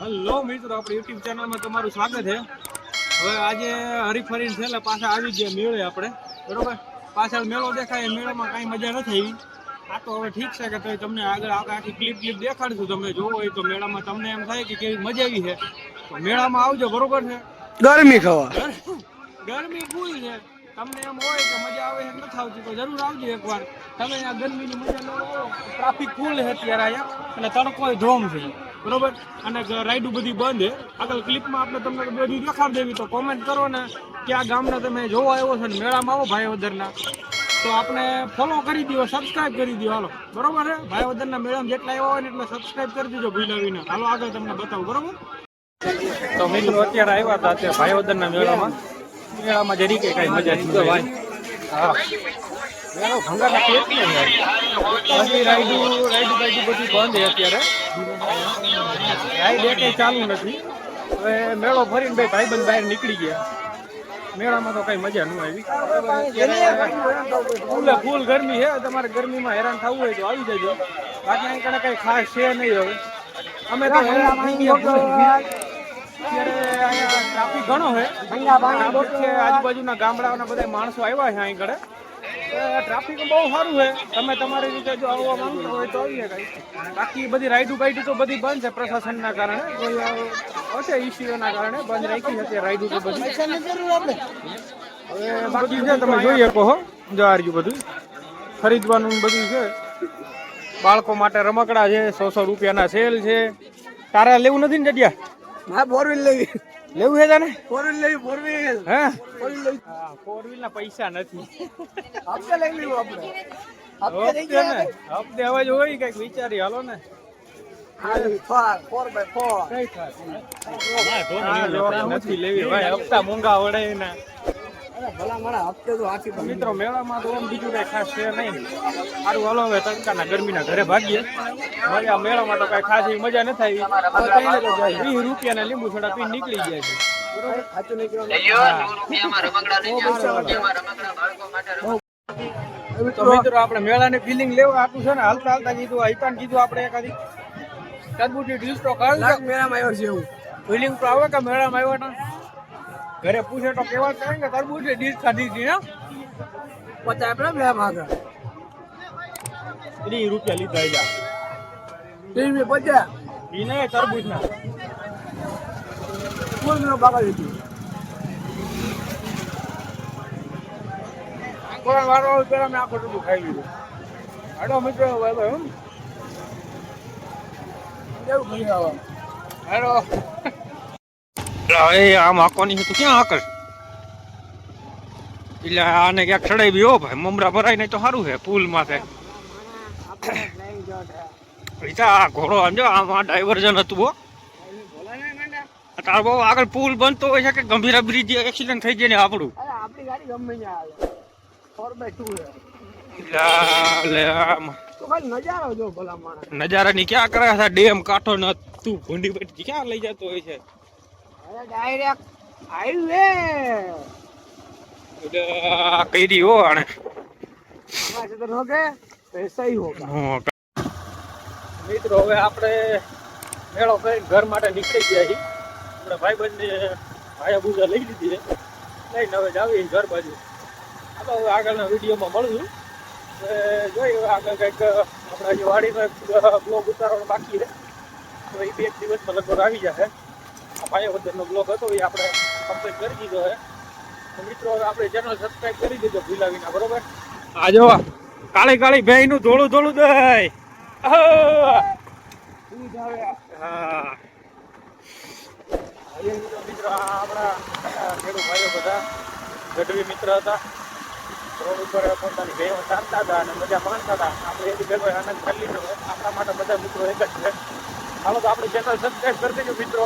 Hello મિત્રો આપણે YouTube ચેનલમાં તમારું સ્વાગત છે. હવે આજે હરીફરીને એટલે પાછા આવી ગયા મેળે આપણે. બરોબર? પાછળ મેળો દેખાય મેળામાં કાંઈ મજા નથી આવી. આ તો હવે ઠીક છે કે તોય તમને આગળ આગળ આખી ક્લિપ ક્લિપ દેખાડશું. તમે જોવો તો મેળામાં તમને એમ થાય કે કેવી મજા આવી છે. તો મેળામાં આવજો બરોબર છે? ગરમી ખાવા. ગરમી ફૂલ છે. તમને એમ હોય કે મજા આવે એમ નથી આવતી તો જરૂર આવજો એકવાર. તમે આ ગરમીની મજા ન આવો ટ્રાફિક ફૂલ છે અત્યારે અહીંયા. અને તડકો ધોમ છે. બરોબર? અને રાઈડું બધી બંધ છે આગળ ક્લિપમાં આપણે તમને બધી દેખાડ દેવી તો કોમેન્ટ કરો ને, કે આ ગામના તમે જોવા આવ્યો છો ને, મેળામાં આવો ભાઈવદરના. તો આપણે ફોલો કરી દો સબસ્ક્રાઈબ કરી દો હાલો. બરોબર છે ભાઈવદરના મેળામાં જેટલા આવ્યા હોય ને એટલે સબસ્ક્રાઇબ કરી દેજો ભૂલા વિના હાલો, આગળ તમને બતાવું, બરોબર? તો મિત્રો, અત્યારે આવ્યા હતા અત્યારે ભાઈવદરના મેળામાં. મેળામાં જરી કે કઈ મજા નહીં ભાઈ હા મેળો ભંગારના પેટ ને બધી રાઈડું રાઈડું બાઈડું બધી બંધ અત્યારે રાઈડ એકેય ચાલુ નથી હવે મેળો ફરીને ભાઈ ભાઈબંધ બહાર નીકળી ગયા મેળામાં તો કઈ મજા ન આવી ફૂલે ફૂલ ગરમી છે. તમારે ગરમીમાં હેરાન થવું હોય તો આવી જજો બાકી અહીં કઈ ખાસ છે નહીં હવે અમે તો હેરાન થઈ ગયા ફૂલ. અત્યારે અહીંયા ટ્રાફિક ઘણો છે. ટ્રાફિક છે આજુબાજુના ગામડાઓના બધા માણસો આવ્યા છે અહીં કણે ટ્રાફિક બહુ સારું છે. તમે તમારી રીતે જો આવવા માંગતા હોય તો આવીએ કઈ. બાકી બધી રાઈડું બાઈડું તો બધી બંધ છે પ્રશાસનના કારણે. કોઈ હશે ઇસ્યુઓના કારણે બંધ રાખી છે અત્યારે રાઈડું તો બધી. હવે બાકી છે તમે જોઈ શકો હો. જો આ બધું. ખરીદવાનું બધું છે. બાળકો માટે રમકડા છે સો સો રૂપિયાના સેલ છે. તારે લેવું નથી ને જગ્યા હા ફોર વ્હીલ લેવી. લેવું છે તને? ફોર વ્હીલ લેવી ફોર વ્હીલ હે? ફોર વ્હીલ લેવી. ફોર વ્હીલ ના પૈસા નથી. હપ્તે લઈ લેવું આપણે. હપ્તે લઈ ને. હપ્તે હવે જો હોય કંઈક વિચારી હાલો ને. ગયા ફોર બાય ફોર કઈ થાય નથી લેવી. ભાઈ હપ્તા મોંઘા વડે ના ભલા મારા હપ્તે તો મિત્રો મેળામાં તો બીજું કઈ ખાસ છે નહીં. સારું હાલો હવે તડકાના ગરમીના ઘરે ભાગીએ. મજા મેળામાં તો કઈ ખાસ મજા નથી આવી. વીસ રૂપિયાના લીંબુ સોડા પી નીકળી જાય છે. તો મિત્રો આપણે મેળાની ફિલિંગ લેવા આટલું છે ને? હાલતા હાલતા કીધું હિતાન કીધું આપણે એકાદી. તરબૂચી ડીશ તો કાઢ મેળામાં આવ્યો છે એવું. ફિલિંગ તો આવે કે મેળામાં આવ્યો ઘરે પૂછે તો કેવા કરે કે તરબૂચી ડીશ ખાધી હતી ને પચાસ આપણે બે આગળ ત્રીસ રૂપિયા લીધા એલા ત્રીસ રૂપિયા પચાસ. એ નહીં તરબૂચના ફૂલ મેળો બાકા લીધું કોઈ વારો પેલા મેં આખો ટૂંકું ખાઈ લીધું. હાડો મિત્રો ભાઈ ભાઈ હમ. કેવું હાડો. એ આમ આકોની છે તું ક્યાં આકર એટલે આને ક્યાંક ચડાવી બી હો ભાઈ મમરા ભરાય નહીં તો સારું છે પુલ માથે. રીતા આ ઘોડો આમ જો આમ આ ડાયવર્ઝન હતું હો. તાર બહુ આગળ પુલ બનતો હોય છે કે ગંભીરા બ્રિજ એક્સિડન્ટ થઈ જાય ને આપણું? નજારા આપણી ગાડી ગમે ત્યાં આવે ફોર બાય ટુ છે લા, લે આમ. તો ખાલી નજારો જો ભલા માણસ. નજારાની ક્યાં કરે છે? ડેમ કાંઠો ન તું ભૂંડી બેઠી ક્યાં લઈ જતો હોય છે? અરે ડાયરેક્ટ હાઈવે એટલે કઈરી હો આણે. આવાજ મિત્રો હવે આપણે મેળો કરીને ઘર માટે નીકળી ગયા છીએ. આપણે ભાઈબંધને ભાઈ બુજા લઈ લીધી છે. લઈને હવે જાવી ઘર બાજુ. તો હવે આગળના વિડીયોમાં મળશું. જોઈએ આગળ કંઈક આપણા જે વાડીનો એક બ્લોગ ઉતારવાનો બાકી છે. તો એ બે દિવસમાં લગભગ આવી જશે. વચ્ચેનો બ્લોગ હતો, એ આપણે કમ્પ્લીટ કરી દીધો છે. મિત્રો આપણે ચેનલ સબસ્ક્રાઇબ કરી દીધો ભૂલા વિના, બરોબર? આ જો, કાળી કાળી ભાઈ નું ધોળું ધોળું દઈ. મિત્રો આપણા ખેડૂત બધા, ગઢવી મિત્ર હતા. ઉપર પોતાની ચાલતા હતા અને મજા માણતા હતા. આપણે એની ભેગો આનંદ કરી લીધો આપણા માટે બધા મિત્રો એક જ છે. હાલો, તો આપણે ચેનલ સબસ્ક્રાઈબ કરી દેજો મિત્રો.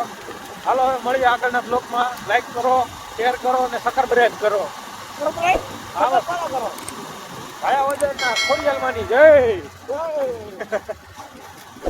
હાલો હવે મળીએ આગળના બ્લોગમાં લાઈક કરો શેર કરો અને સકર બ્રેક કરો. હાલો કરો ભાયા વજનના ખોડિયાલમાંની જય.